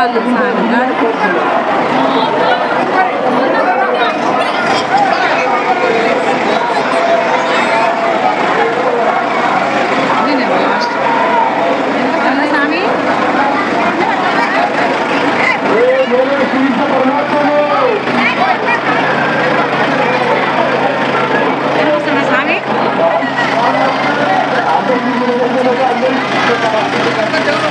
selalu ke sana kan Thank you.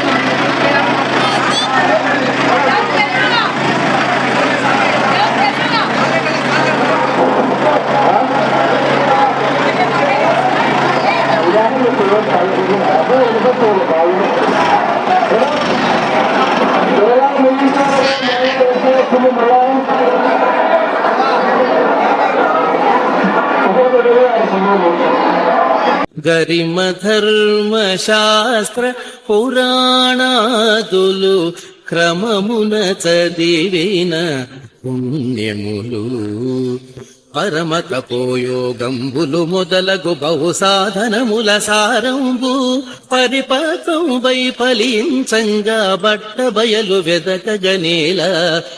గరిమ ధర్మ శాస్త్ర పురాణాదులు క్రమమున చదివిన పుణ్యములు. పరమ తపోయోగంబులు మొదలగు బహు సాధనముల సారంబు పరిపక్వం ఫలించంగా బట్ట బయలు వెదకగనేల.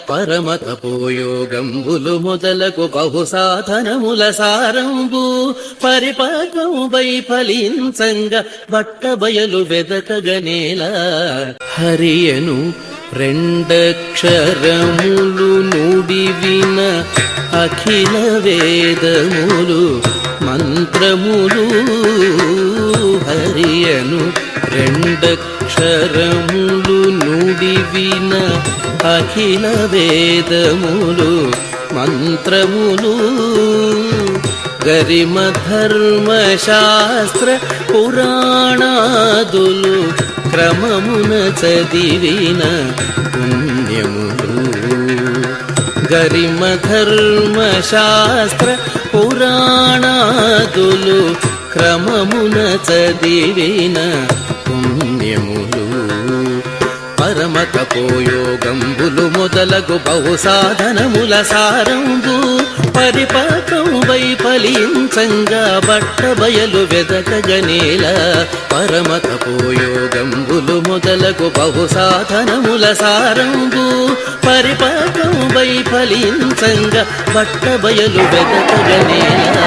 పరమ తపోయోగంబులు మొదలగు బహు సాధనముల సారంబు పరిపక్వం ఫలించంగా బట్ట బయలు వెదకగనేల. హరియను రెండక్షరములు నుడివిన అఖిల వేదములు మంత్రములు హరియను. రెండక్షరములు నుడివిన అఖిల వేదములు మంత్రములు గరిమ శాస్త్ర పురాణాదులు క్రమమున చదివిన పుణ్యములు. గరిమ ధర్మ శాస్త్ర పురాణాదులు క్రమమున చదివిన పుణ్యములు. పరమ తపోయోగంబులు మొదలగు బహు సాధనముల సారంబు పరిపాకం వై ఫలించంగా బట్ట బయలు వెదకగనేల. పరమ తపోయోగంబులు మొదలగు బహు సాధనముల సారంబు పరిపాకం వై ఫలించంగా బట్ట బయలు వెదకగనేల.